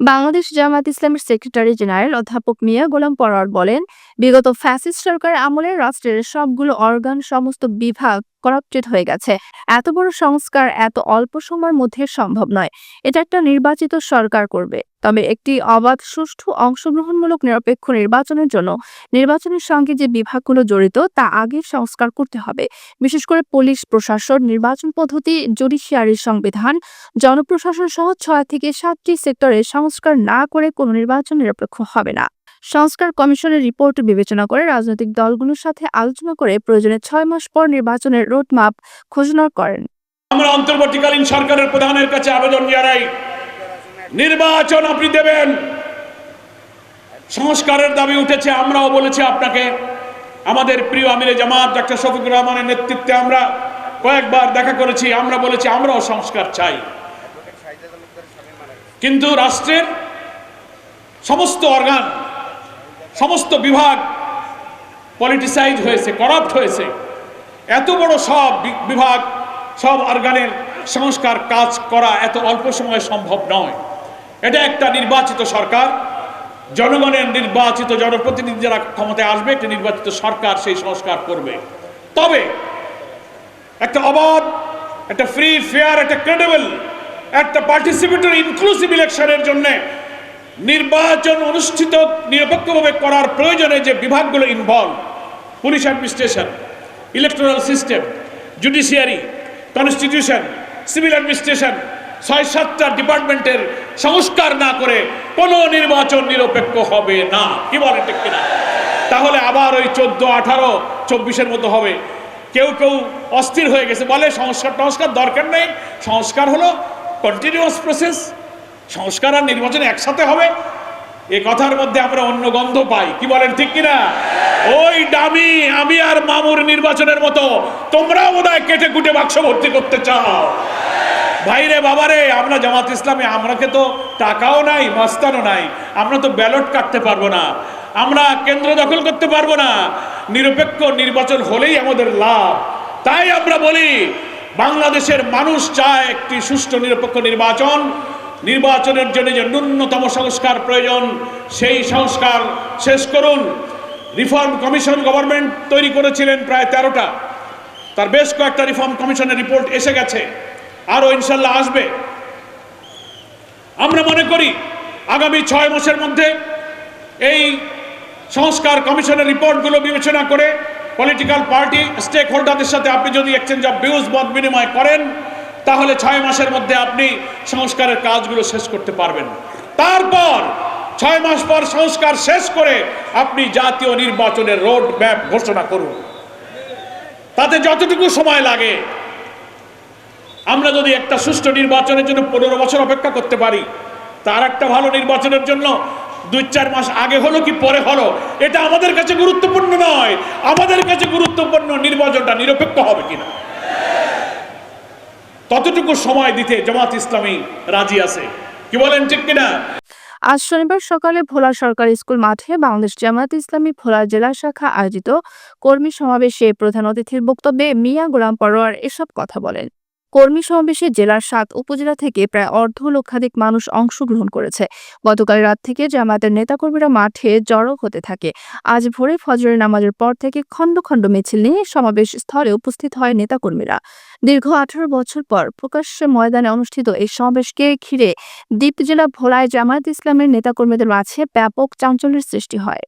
বাংলাদেশ জামাত ইসলামের secretary general অধ্যাপক মিয়া গোলাম পরোয়ার বলেন, বিগত ফ্যাসিস্ট সরকার আমলে রাষ্ট্রের সবগুলো অর্গান, সমস্ত বিভাগ করাপ্টেড হয়ে গেছে। এত বড় সংস্কার এত অল্প সময়ের মধ্যে সম্ভব নয়। এটা একটা নির্বাচিত সরকার করবে। তবে একটি অবাধ, সুষ্ঠু, অংশগ্রহণমূলক, নিরপেক্ষ নির্বাচনের জন্য নির্বাচনের সঙ্গে যে বিভাগগুলো জড়িত, তা আগে সংস্কার করতে হবে। বিশেষ করে পুলিশ, প্রশাসন, নির্বাচন পদ্ধতি, জুডিশিয়ারির সংবিধান, জনপ্রশাসন সহ ছয় থেকে সাতটি সেক্টরে সংস্কার না করে কোনো নির্বাচন নিরপেক্ষ হবে না। সংস্কার কমিশনের রিপোর্ট বিবেচনা করে রাজনৈতিক দলগুলোর সাথে আলোচনা করে প্রয়োজনে ছয় মাস পর নির্বাচনের রোডম্যাপ ঘোষণা করেন। আমরা অন্তর্বর্তীকালীন সরকারের প্রধানের কাছে আবেদন জানাই, নির্বাচন আপনি দেবেন। সংস্কারের দাবি উঠেছে, আমরাও বলেছি আপনাকে। আমাদের প্রিয় আমিরে জামাত, ডাক্তার শফিকুর রহমানের নেতৃত্বে আমরা কয়েকবার দেখা করেছি, আমরা বলেছি আমরাও সংস্কার চাই। কিন্তু রাষ্ট্রের সমস্ত অর্গান সমস্ত বিভাগ পলিটিসাইজ হয়েছে করাপ্ট হয়েছে। এত বড় সব বিভাগ, সব অর্গানের সংস্কার কাজ করা এত অল্প সময়ে সম্ভব নয়। এটা একটা নির্বাচিত সরকার, জনগণের নির্বাচিত জনপ্রতিনিধি যারা ক্ষমতায় আসবে, একটা নির্বাচিত সরকার সেই সংস্কার করবে। তবে একটা অবাধ, একটা ফ্রি ফেয়ার একটা ক্রেডেবল একটা পার্টিসিপেটরি ইনক্লুসিভ ইলেকশনের জন্য নির্বাচন অনুষ্ঠিত নিরপেক্ষভাবে করার প্রয়োজনে যে বিভাগগুলো involve police administration electoral system judiciary constitution civil administration ছয় সাতটা ডিপার্টমেন্টের সংস্কার না করে কোনো নির্বাচন নিরপেক্ষ হবে না। কি বলে ঠিক কিনা? তাহলে আবার ওই চোদ্দ, আঠারো, চব্বিশের মতো হবে। কেউ কেউ অস্থির হয়ে গেছে। বলে সংস্কার, টংস্কার দরকার নেই। সংস্কার হলো কন্টিনিউয়াস প্রসেস সংস্কার আর নির্বাচন একসাথে হবে? এ কথার মধ্যে আমরা অন্য গন্ধ পাই। কি বলেন ঠিক কিনা? ওই ডামি আমি আর মামুর নির্বাচনের মতো, তোমরাও বোধহয় কেটে কুটে বাক্স ভর্তি করতে চাও। ভাইরে বাবারে, আমরা জামাত ইসলামে, আমরাকে তো টাকাও নাই, মাস্তানও নাই। আমরা তো ব্যালট কাটতে পারব না। আমরা কেন্দ্র দখল করতে পারব না। নিরপেক্ষ নির্বাচন হলেই আমাদের লাভ। তাই আমরা বলি, বাংলাদেশের মানুষ চায় একটি সুষ্ঠু নিরপেক্ষ নির্বাচন। নির্বাচনের জন্য যে ন্যূনতম সংস্কার প্রয়োজন, সেই সংস্কার শেষ করুন। রিফর্ম কমিশন গভর্নমেন্ট তৈরি করেছিলেন প্রায় তেরোটা। তার বেশ কয়েকটা রিফর্ম কমিশনের রিপোর্ট এসে গেছে। আরও ইনশাল্লাহ আসবে। আমরা মনে করি, আগামী ছয় মাসের মধ্যে এই সংস্কার কমিশনের রিপোর্টগুলো বিবেচনা করে পলিটিক্যাল পার্টি স্টেক হোল্ডারদের সাথে আপনি যদি এক্সচেঞ্জ অফ ভিউজ মত বিনিময় করেন তাহলে ছয় মাসের মধ্যে আপনি সংস্কারের কাজগুলো শেষ করতে পারবেন। তারপর ছয় মাস পর সংস্কার শেষ করে আপনি জাতীয় নির্বাচনের রোড ম্যাপ ঘোষণা করুন। তাতে যতটুকু সময় লাগে। আমরা যদি একটা সুষ্ঠু নির্বাচনের জন্য পনেরো বছর অপেক্ষা করতে পারি তার একটা ভালো নির্বাচনের জন্য দুই চার মাস আগে হলো কি পরে হলো, এটা আমাদের কাছে গুরুত্বপূর্ণ নয়। আমাদের কাছে গুরুত্বপূর্ণ নির্বাচনটা নিরপেক্ষ হবে কিনা। ততটুকু সময় দিতে জামাত ইসলামী রাজি আছে। কি বলেন, ঠিক কিনা? আজ শনিবার সকালে ভোলা সরকারি স্কুল মাঠে বাংলাদেশ জামায়াত ইসলামী ভোলা জেলা শাখা আয়োজিত কর্মী সমাবেশে প্রধান অতিথির বক্তব্যে মিয়া গোলাম পরোয়ার এসব কথা বলেন। কর্মী সমাবেশে জেলার সাত উপজেলা থেকে প্রায় অর্ধ লক্ষাধিক মানুষ অংশগ্রহণ করেছে। গতকাল রাত থেকে জামায়াতের নেতাকর্মীরা মাঠে জড়ো হতে থাকে। আজ ভোরে ফজরের নামাজের পর থেকে খণ্ড খণ্ড মিছিল নিয়ে সমাবেশ স্থলে উপস্থিত হয় নেতাকর্মীরা। দীর্ঘ আঠারো বছর পর প্রকাশ্যে ময়দানে অনুষ্ঠিত এই সমাবেশকে ঘিরে দ্বীপ জেলা ভোলায় জামায়াত ইসলামের নেতাকর্মীদের মাঝে ব্যাপক চাঞ্চল্যের সৃষ্টি হয়।